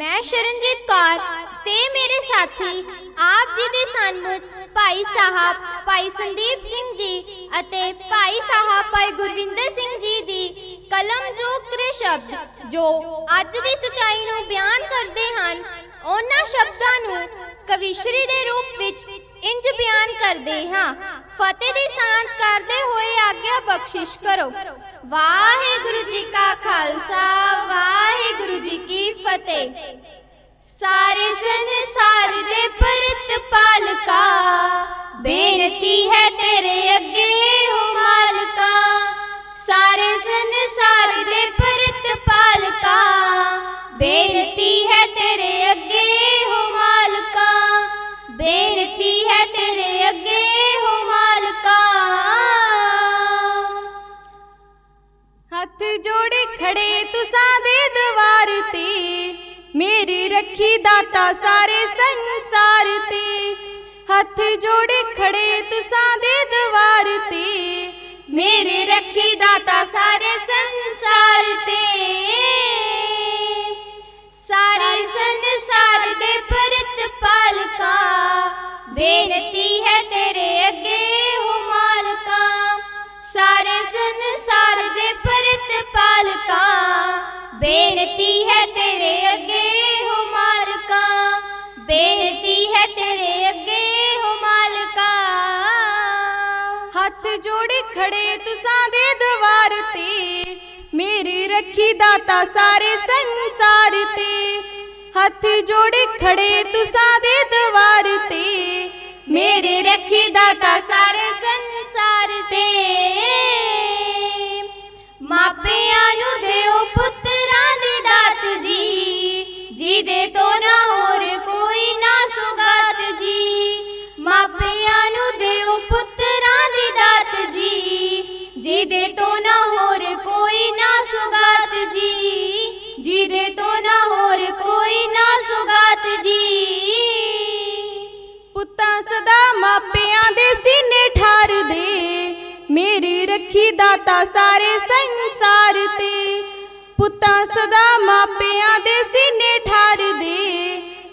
ਮੈਂ ਸ਼ਰਨਜੀਤ ਕੌਰ ਤੇ ਮੇਰੇ ਸਾਥੀ ਆਪ ਜੀ ਦੇ ਸਨਮੁਖ ਭਾਈ ਸਾਹਿਬ, ਭਾਈ ਸੰਦੀਪ ਸਿੰਘ ਜੀ ਅਤੇ ਭਾਈ ਸਾਹਿਬ ਭਾਈ ਗੁਰਵਿੰਦਰ ਸਿੰਘ ਜੀ ਦੀ ਕਲਮ ਜੋ ਕਰੇ ਸ਼ਬਦ ਜੋ ਅੱਜ ਦੀ ਸਚਾਈ ਨੂੰ ਬਿਆਨ ਕਰਦੇ ਹਨ ਕਵਿਸ਼ਰੀ ਦੇ ਰੂਪ ਵਿੱਚ ਇੰਜ ਬਿਆਨ ਕਰਦੇ ਹਾਂ, ਫਤਿਹ ਦੀ ਸਾਂਝ ਕਰਦੇ ਹੋਏ ਆਗਿਆ ਬਖਸ਼ਿਸ਼ ਕਰੋ। ਵਾਹਿਗੁਰੂ ਜੀ ਕਾ ਖਾਲਸਾ, ਵਾਹਿਗੁਰੂ ਜੀ ਕੀ ਫਤਿਹ। ਸਾਰੇ ਸੰਸਾਰ ਹੱਥ ਜੋੜੇ ਖੜੇ ਤੁਸਾਂ ਦੇ ਦਵਾਰ ਤੇ। ਮੇਰੀ ਰੱਖੀ ਦਾਤਾ ਸਾਰੇ ਸੰਸਾਰ ਤੇ। ਹੱਥ ਜੋੜੇ ਖੜੇ ਤੁਸਾਂ ਦੇ ਦਵਾਰ ਤੇ। ਮੇਰੇ ਰੱਖੀ ਦਾਤਾ ਸਾਰੇ ਸੰਸਾਰ ਤੇ। ਸਾਰੇ ਸੰਸਾਰ ਦੇ ਪਰਤ ਪਾਲਕਾ, ਬੇਨਤੀ ਹੈ ਬੇਨਤੀ ਹੈ ਤੇਰੇ ਅੱਗੇ ਹੋ ਮਾਲਕਾ ਬੇਨਤੀ ਹੈ ਤੇਰੇ ਅੱਗੇ ਹੋ ਮਾਲਕਾ ਹੱਥ ਜੋੜੇ ਖੜੇ ਤੁਸਾਂ ਦੇ ਦਵਾਰ ਤੇ ਮੇਰੀ ਰੱਖੀ ਦਾਤਾ ਸਾਰੇ ਸੰਸਾਰ ਤੇ ਹੱਥ ਜੋੜੇ ਖੜੇ ਤੁਸਾਂ ਦੇ ਦਵਾਰ ਤੇ ਮੇਰੇ ਰੱਖੀ ਦਾਤਾ ਸਾਰੇ ਸੰਸਾਰ ਜਿਹਦੇ ਤੋ ਨਾ ਹੋਰ ਕੋਈ ਨਾ ਸੁਗਾਤ ਜੀ। ਮਾਪਿਆਂ ਨੂੰ ਦਿਓ ਪੁੱਤਰਾਂ ਦੀ ਦਾਤ ਜੀ। ਜਿਹਦੇ ਤੋਂ ਨਾ ਹੋਰ ਕੋਈ ਨਾ ਸੁਗਾਤ ਜੀ। ਜਿਹਦੇ ਤੋਂ ਨਾ ਹੋਰ ਕੋਈ ਨਾ ਸੁਗਾਤ ਜੀ। ਪੁੱਤਾਂ ਸਦਾ ਮਾਪਿਆਂ ਦੇ ਸੀਨੇ ਠਾਰ ਦੇ ਮੇਰੀ ਰੱਖੀ ਦਾਤਾ ਸਾਰੇ ਸੰਸਾਰ ਤੇ। ਪੁੱਤਾਂ ਸਦਾ ਮਾਪਿਆਂ ਦੇ ਸੀਨੇ ਠਾਰ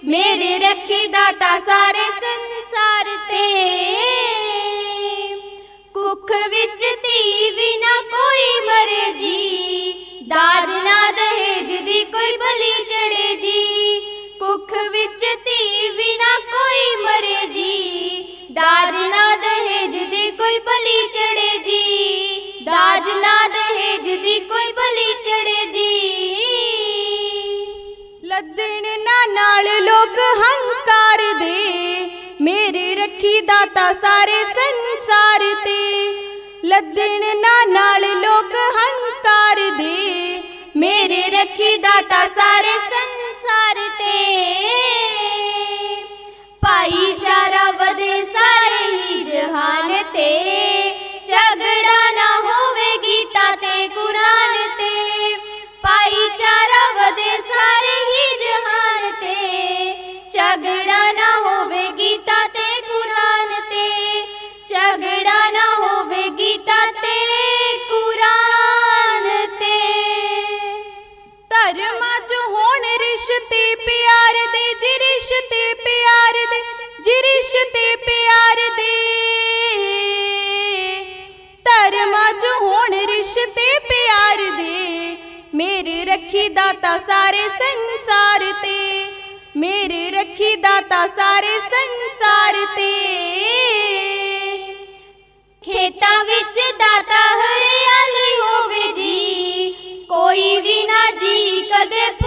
ਮੇਰੇ ਰੱਖੀ ਦਾਤਾ ਸਾਰੇ ਸੰਸਾਰ ਤੇ। ਕੁੱਖ ਵਿੱਚ ਧੀ ਬਿਨਾ ਕੋਈ ਮਰੇ ਜੀ। ਦਾਜ ਨਾ ਦਹੇਜ ਦੀ ਕੋਈ ਬਲੀ ਚੜੇ ਜੀ। ਕੁੱਖ ਵਿੱਚ ਧੀ ਵੀ ਕੋਈ ਮਰੇ ਜੀ। ਦਾਜ ਨਾ ਦਹੇਜ ਦੀ ਕੋਈ ਬਲੀ ਚੜੇ ਜੀ। ਦਾਜ ਨਾ ਦਹੇਜ ਦੀ ਕੋਈ ਜੀ ਨਾ ਨਾਲ ਲੋਕ ਹੰਕਾਰ ਦੇ। ਮੇਰੇ ਰੱਖੀ ਦਾਤਾ ਸਾਰੇ ਸੰਸਾਰ ਤੇ। ਲੱਦਣ ਨਾ ਨਾਲ ਲੋਕ ਹੰਕਾਰ ਦੇ। ਮੇਰੇ ਰੱਖੀ ਦਾਤਾ ਸਾਰੇ ਸੰਸਾਰ ਰਿਸ਼ਤੇ ਪਿਆਰ ਦੇ, ਜੀ ਰਿਸ਼ਤੇ ਪਿਆਰ ਦੇ, ਜੀ ਰਿਸ਼ਤੇ ਪਿਆਰ ਦੇ। ਧਰਮਾਂ ਚ ਹੋਣ ਰਿਸ਼ਤੇ ਪਿਆਰ ਦੇ। ਮੇਰੇ ਰੱਖੀ ਦਾਤਾ ਸਾਰੇ ਸੰਸਾਰ ਤੇ। ਮੇਰੇ ਰੱਖੀ ਦਾਤਾ ਸਾਰੇ ਸੰਸਾਰ ਤੇ। ਖੇਤਾਂ ਵਿੱਚ ਦਾਤਾ ਹਰਿਆਲੀ ਹੋਵੇ ਜੀ। ਕੋਈ ਵੀ ਨਾ ਜੀ ਕਦੇ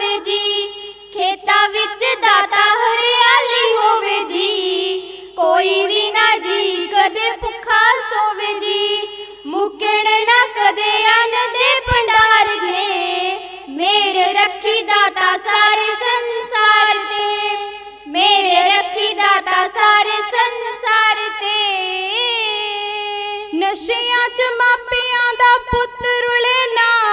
ਭੁੱਖਾ ਜੀ। ਖੇਤਾਂ ਵਿੱਚ ਦਾਤਾ ਹਰਿਆਲੀ ਹੋਵੇ ਜੀ। ਕੋਈ ਵੀ ਨਾ ਜੀ, ਕਦੇ ਭੁੱਖਾ ਸੋਵੇ ਜੀ। ਮੁੱਕਣ ਨਾ ਕਦੇ ਅੰਨ ਦੇ ਭੰਡਾਰ ਨੇ। ਮੇਰੇ ਰੱਖੀ ਦਾਤਾ ਸਾਰੇ ਸੰਸਾਰ ਤੇ। ਮੇਰੇ ਰੱਖੀ ਦਾਤਾ ਸਾਰੇ ਸੰਸਾਰ ਤੇ। ਨਸ਼ਿਆਂ ਚ ਮਾਪਿਆਂ ਦਾ ਪੁੱਤ ਰੁਲੇ ਨਾ।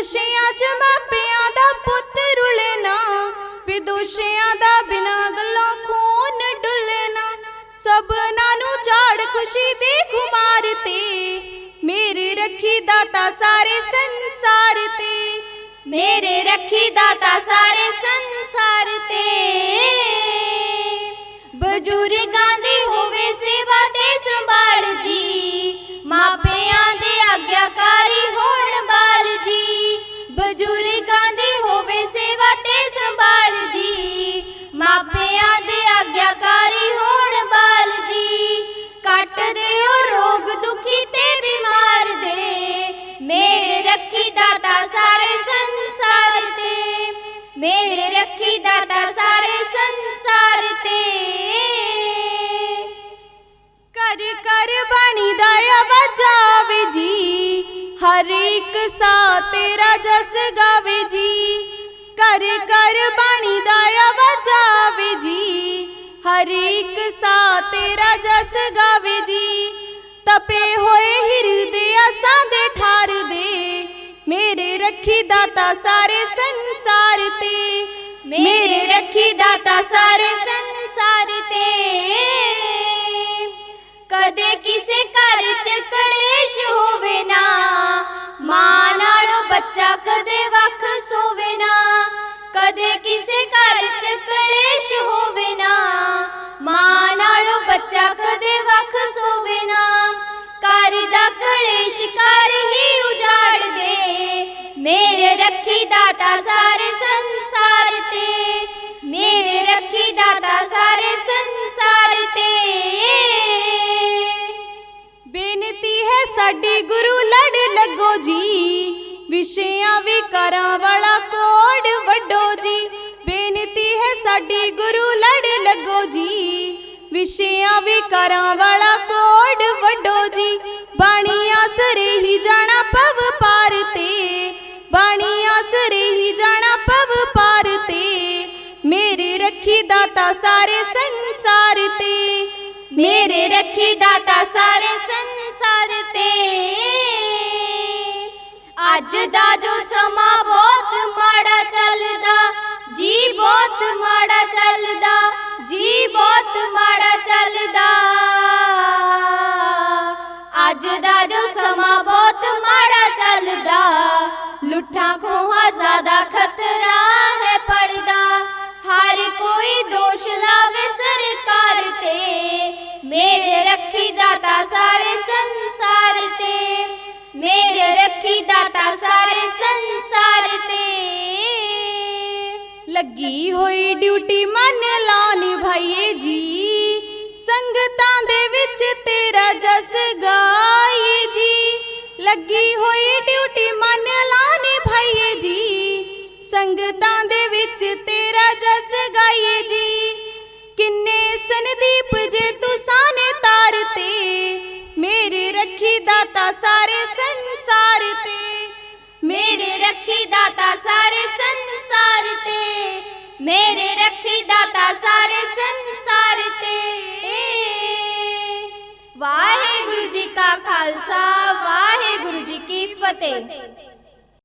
ਨਸ਼ਿਆਂ ਚ ਮਾਪਿਆਂ ਦਾ ਪੁੱਤ ਰੁਲੇ ਨਾ, ਵਿਦੋਸ਼ੀਆਂ ਦਾ ਬਿਨਾ ਗੱਲੋਂ ਖੂਨ ਡੁੱਲੇ ਨਾ। ਸਭਨਾਂ ਨੂੰ ਝਾੜ ਖੁਸ਼ੀ ਦੀ ਖੁਮਾਰ ਤੇ ਰੱਖੀ ਦਾਤਾ ਸਾਰੇ ਸੰਸਾਰ ਤੇ। ਮੇਰੇ ਰੱਖੀ ਦਾਤਾ ਸਾਰੇ ਸੰਸਾਰ ਤੇ। ਬਜ਼ੁਰਗ ਮੇਰੇ ਦਾਤਾ ਸਾਰੇ ਸੰਸਾਰ ਤੇ। ਕਰ ਕਰ ਬਾਣੀ ਦਾ ਆਵਾਜ਼ਾਵੇ ਜੀ। ਹਰ ਇੱਕ ਸਾ ਤੇਰਾ ਜਸ ਗਾਵੇ ਜੀ। ਕਰ ਕਰ ਬਾਣੀ ਦਾ ਆਵਾਜ਼ਾਵੇ ਜੀ। ਹਰ ਇੱਕ ਸਾ ਤੇਰਾ ਜਸ ਗਾਵੇ ਜੀ। ਤਪੇ ਹੋਏ ਹਿਰਦੇ ਅਸਾਂ ਦੇ ਠਾਰ ਦੇ। ਮੇਰੇ ਰੱਖੀ ਦਾਤਾ ਸਾਰੇ ਸੰਸਾਰ ਤੇ। ਮੇਰੇ ਰੱਖੀ ਦਾਤਾ ਸਾਰੇ ਸੰਸਾਰ ਤੇ। ਕਦੇ ਕਿਸੇ ਘਰ ਚ ਕਲੇਸ਼ ਹੋਵੇ ਨਾ, ਮਾਂ ਨਾਲੋਂ ਬੱਚਾ ਕਦੇ ਵੱਖ ਸੋਵੇ ਨਾ। ਕਦੇ ਕਿਸੇ ਘਰ ਚ ਕਲੇਸ਼ ਹੋਵੇ ਨਾ, ਮਾਂ ਨਾਲੋਂ ਬੱਚਾ ਕਦੇ ਵੱਖ ਸੋਵੇ ਨਾ। ਘਰ ਦਾ ਕਲੇਸ਼ ਘਰ ਹੀ ਉਜਾੜ ਦੇ। ਮੇਰੇ ਰੱਖੀ ਦਾਤਾ ਸਾਰੇ ਸੰਸਾਰ ਤੇ। ਮੇਰੇ ਰੱਖੀ ਦਾਤਾ ਸਾਰੇ ਸੰਸਾਰ ਤੇ। ਬੇਨਤੀ ਹੈ ਸਾਡੀ ਗੁਰੂ ਲੜ ਲੱਗੋ ਜੀ। ਵਿਸ਼ਿਆਂ ਵਿਕਾਰਾਂ ਵਾਲਾ ਕੋਡ ਵੱਡੋ ਜੀ। ਬੇਨਤੀ ਹੈ ਸਾਡੀ ਗੁਰੂ ਲੜ ਲੱਗੋ ਜੀ। ਵਿਸ਼ਿਆਂ ਵਿਕਾਰਾਂ ਮੇਰੇ ਰੱਖੀ ਦਾਤਾ ਸਾਰੇ ਸੰਸਾਰ ਤੇ ਮੇਰੇ ਰੱਖੀ ਦਾਤਾ ਸਾਰੇ ਸੰਸਾਰ ਤੇ ਅੱਜ ਦਾ ਜੋ ਸਮਾਂ ਬਹੁਤ ਮਾੜਾ ਚੱਲਦਾ ਜੀ ਬਹੁਤ ਮਾੜਾ ਚੱਲਦਾ ਜੀ ਬਹੁਤ ਮਾੜਾ ਚੱਲਦਾ ਅੱਜ ਦਾ ਜੋ ਸਮਾਂ ਬਹੁਤ ਮਾੜਾ ਚੱਲਦਾ ਲੁੱਟਾਂ ਖੋਹਾਂ ਜ਼ਿਆਦਾ ਖਤਰਾ ਹੈ ਪੜਦਾ ਹਰ ਕੋਈ ਦੋਸ਼ ਲਾਵੇ ਸਰਕਾਰ ਤੇ। ਮੇਰੇ ਰੱਖੀ ਦਾਤਾ ਸਾਰੇ ਸੰਸਾਰ ਤੇ। ਮੇਰੇ ਰੱਖੀ ਦਾਤਾ ਸਾਰੇ ਸੰਸਾਰ ਤੇ। ਲੱਗੀ ਹੋਈ ਡਿਊਟੀ ਮੰਨ ਲਾ ਨਿਭਾਈਏ ਜੀ। ਸੰਗਤਾਂ ਦੇ ਵਿੱਚ ਤੇਰਾ ਜਸ ਗਾਈਏ ਜੀ। ਲੱਗੀ ਹੋਈ ਡਿਊਟੀ ਮੰਨ ਲਾ ਨਿਭਾਈਏ ਜੀ। ਸੰਗਤਾਂ ਦੇ ਵਿੱਚ ਤੇਰਾ ਜਸ ਗਾਈਏ ਜੀ। ਕਿੰਨੇ ਸੰਦੀਪ ਜੇ ਤੂੰ ਸਾਨੇ ਤਾਰ ਮੇਰੇ ਰੱਖੀ ਦਾਤਾ ਸਾਰੇ ਸੰਸਾਰ ਤੇ। ਮੇਰੇ ਰੱਖੀ ਦਾਤਾ ਸਾਰੇ ਸੰਸਾਰ ਤੇ, ਮੇਰੇ ਰੱਖੀ ਦਾਤਾ ਸਾਰੇ ਸੰਸਾਰ ਤੇ। ਵਾਹਿਗੁਰੂ ਜੀ ਕਾ ਖਾਲਸਾ, ਵਾਹਿਗੁਰੂ ਜੀ ਕੀ ਫਤਿਹ।